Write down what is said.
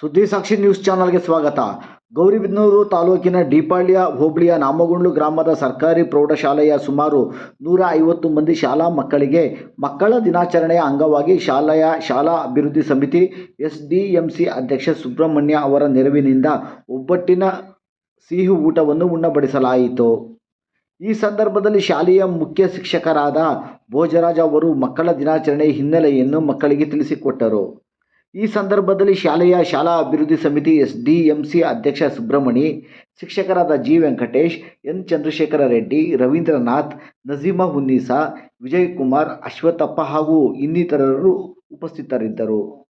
ಸುದ್ದಿ ಸಾಕ್ಷಿ ನ್ಯೂಸ್ ಚಾನಲ್ಗೆ ಸ್ವಾಗತ. ಗೌರಿಬಿದನೂರು ತಾಲೂಕಿನ ಡಿಪಾಳ್ಯ ಹೋಬಳಿಯ ನಾಮಗುಂಡ್ಲು ಗ್ರಾಮದ ಸರ್ಕಾರಿ ಪ್ರೌಢಶಾಲೆಯ ಸುಮಾರು ನೂರ ಐವತ್ತು ಮಂದಿ ಶಾಲಾ ಮಕ್ಕಳಿಗೆ ಮಕ್ಕಳ ದಿನಾಚರಣೆಯ ಅಂಗವಾಗಿ ಶಾಲೆಯ ಶಾಲಾ ಅಭಿವೃದ್ಧಿ ಸಮಿತಿ ಎಸ್ ಅಧ್ಯಕ್ಷ ಸುಬ್ರಹ್ಮಣ್ಯ ಅವರ ನೆರವಿನಿಂದ ಒಬ್ಬಟ್ಟಿನ ಸಿಹಿ ಊಟವನ್ನು ಉಣ್ಣಬಡಿಸಲಾಯಿತು. ಈ ಸಂದರ್ಭದಲ್ಲಿ ಶಾಲೆಯ ಮುಖ್ಯ ಶಿಕ್ಷಕರಾದ ಭೋಜರಾಜ್ ಅವರು ಮಕ್ಕಳ ದಿನಾಚರಣೆಯ ಹಿನ್ನೆಲೆಯನ್ನು ಮಕ್ಕಳಿಗೆ ತಿಳಿಸಿಕೊಟ್ಟರು. ಈ ಸಂದರ್ಭದಲ್ಲಿ ಶಾಲೆಯ ಶಾಲಾ ಅಭಿವೃದ್ಧಿ ಸಮಿತಿ ಎಸ್ ಡಿ ಎಂ ಸಿ ಅಧ್ಯಕ್ಷ ಸುಬ್ರಹ್ಮಣಿ, ಶಿಕ್ಷಕರಾದ ಜಿ. ವೆಂಕಟೇಶ್, ಎನ್. ಚಂದ್ರಶೇಖರ ರೆಡ್ಡಿ, ರವೀಂದ್ರನಾಥ್, ನಜೀಮಾ ಹುನ್ನೀಸಾ ವಿಜಯಕುಮಾರ್ ಅಶ್ವತ್ಥಪ್ಪ ಹಾಗೂ ಇನ್ನಿತರರು ಉಪಸ್ಥಿತರಿದ್ದರು.